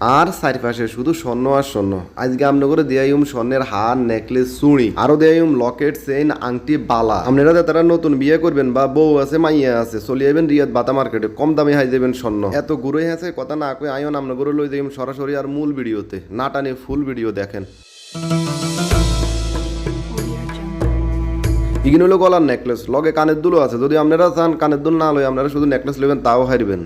আর চারিপাশে শুধু স্বর্ণ আর স্বর্ণ। আজকে আমনগরে দেয়াইম স্বর্ণের হার, নেকলেস, চুড়ি। আরও দেয়াইম লকেট, চেইন, আংটি, বালা। আপনারা তারা নতুন বিয়ে করবেন বা বউ আছে, মাইয়া আছে, চলে যাবেন রিয়াদ বাতা মার্কেটে। কম দামে হাই যাবেন স্বর্ণ। এত গুরুই আছে, কথা না কই আইন আমনগরে লই যাইম সরাসরি আর মূল ভিডিওতে। না টানে ফুল ভিডিও দেখেন। ইগিন হলো গলার নেকলেস। লগে কানের দুলো আছে। যদি আপনারা চান, কানের দুল না লই আপনারা শুধু নেকলেস নেবেন তাও হারবেন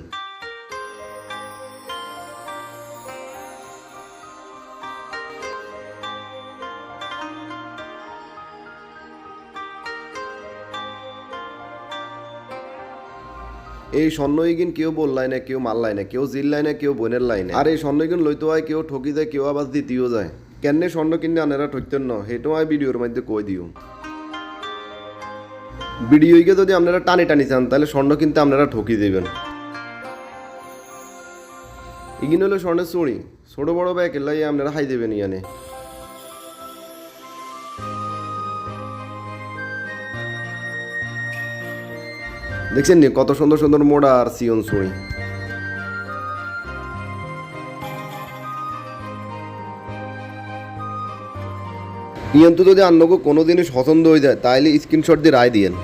এই স্বর্ণ ইগিন কেউ বল লাইনে, কেউ মাল লাইনে, কেউ জিল লাইনে, কেউ বোনের লাইনে। আর এই স্বর্ণ ইগিন লইতে হয়, কেউ ঠকি যায়, কেউ আবার দ্বিতীয় যায়। কেন স্বর্ণ কিনে আনেরা ঠকতেন না? সেটাও আমি ভিডিওর মধ্যে কই দিও। ভিডিওকে যদি আপনারা টানি টানি চান তাহলে স্বর্ণ কিনতে আপনারা ঠকি দেবেন। ইগিন হলো স্বর্ণের চুড়ি। ছোট বড় ব্যাগ এলাই আপনারা হাই দেবেন ইয়ানে। দেখছেন নি? কত সুন্দর সুন্দর মোড়া আর সিয়ন চুড়ি কিন্তু যদি অন্যকে কোনোদিনই পছন্দ হয়ে যায় তাহলে স্ক্রিনশট দিয়ে রায় দিয়েন।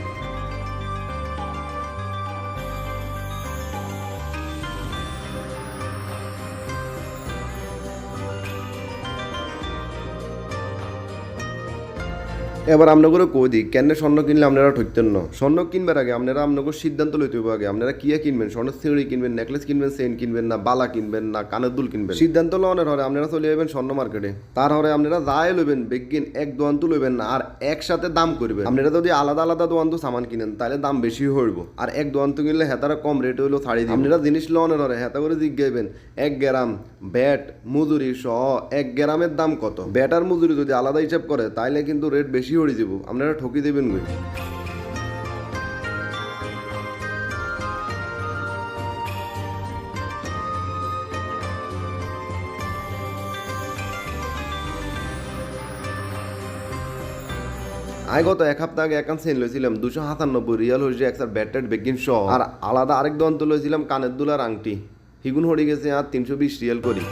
এবার আপনাকে কই দিই কেন স্বর্ণ কিনলে আপনারা ঠকতেন না? স্বর্ণ কিনবার আগে আপনারা আপনাকে সিদ্ধান্ত লইতে হবে আগে। আপনারা কিয়া কিনবেন? স্বর্ণ সিঁড়ি কিনবেন, নেকলেস কিনবেন, চেইন কিনবেন না, বালা কিনবেন না, কানের দুল কিনবেন? সিদ্ধান্ত লওয়ানোর হরে আপনারা চলে যাবেন স্বর্ণ মার্কেটে। তার হরে আপনারা যাই লইবেন, বেগিন এক দোয়ান তো লইবেন না, আর একসাথে দাম করবেন। আপনারা যদি আলাদা আলাদা দোয়ান তো সামান কিনেন তাহলে দাম বেশি হইব। আর এক দোয়ান তো কিনলে হেতারা কম রেট হইল ছাড়ি দিন আপনারা জিনিস লওয়ানোর হরে হেতা করে জিজ্ঞাইবেন, এক গ্রাম ব্যাট, মজুরি সহ এক গ্রামের দাম কত? ব্যাট আর মজুরি যদি আলাদা হিসাব করে, তাইলে কিন্তু রেট বেশি হয়ে যাব আপনারা ঠকি দেবেন গই আই গত এক সপ্তাহ আগে একান সেন লইছিলাম দুশো সাতানব্বই রিয়াল হয়েছে একটা ব্যাটেড বেগিন সহ। আর আলাদা আরেক দন্ত লইছিলাম কানের দুলার আংটি। হিগুন হয়ে গেছে আর তিনশো বিশ রিয়াল করি।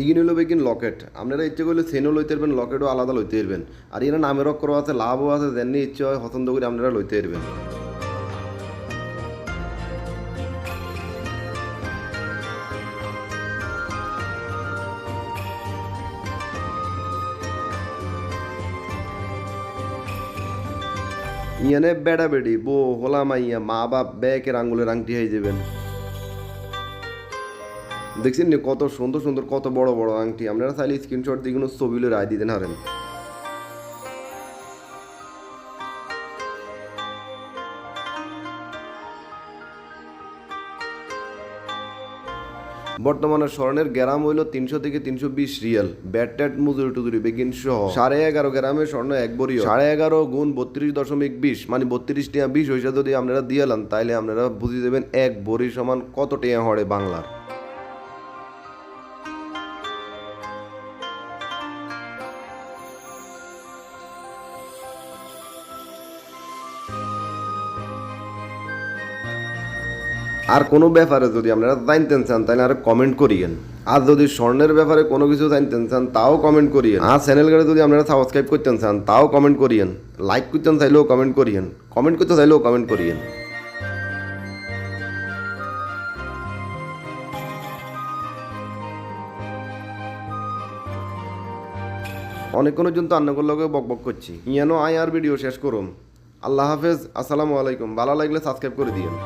ইগিন হইল বেগিন লকেট। আপনারা ইচ্ছে করলে সেনও লইতে পারবেন, লকেটও আলাদা লইতে পারবেন। আর এরা নামের অক্ষর আছে, লাভও আছে, যেমনি ইচ্ছে হয় পছন্দ করে আপনারা লইতে পারবেন। ইয়ানে বেড়া বেড়ি বো হোলা মাইয়া মা বাপ ব্যাকের আঙ্গুলের আংটি হয়ে যাবেন। দেখছেন কত সুন্দর সুন্দর, কত বড় বড় আংটি। আপনারা চাইলে স্ক্রিনশট দিয়ে কোনো ছবিগুলো রায় দিতেন হারেন বর্তমানে স্বর্ণের গ্রাম হইল তিনশো থেকে তিনশো বিশ রিয়াল। ব্যাট ট্যাট মজুরি টুজুরি বেগিন সহ সাড়ে এগারো গ্রামে স্বর্ণ এক বড়ি সাড়ে এগারো গুণ বত্রিশ দশমিক বিশ মানে বত্রিশ টিয়া বিশ হইসা যদি আপনারা দিয়ালান তাইলে আপনারা বুঝিয়ে দেবেন এক বড়ি সমান কত টিয়া হড়ে বাংলার। আর কোনো ব্যাপারে যদি আপনারা জানতেন চান, তাহলে আর কমেন্ট করিয়েন। আর যদি স্বর্ণের ব্যাপারে কোনো কিছু জানতেন চান, তাও কমেন্ট করিয়েন। আর চ্যানেলগুলো যদি আপনারা সাবস্ক্রাইব করতেন চান, তাও কমেন্ট করিয়েন। লাইক করতেন চাইলেও কমেন্ট করিয়েন। কমেন্ট করতে চাইলেও কমেন্ট করিয়েন। অনেকক্ষণের জন্য আন্নকর লগে বক বক করছি। ইয়ানো আয় আর ভিডিও শেষ করুন আল্লাহ হাফেজ, আসসালামু আলাইকুম। ভালো লাগলে সাবস্ক্রাইব করে দিয়েন।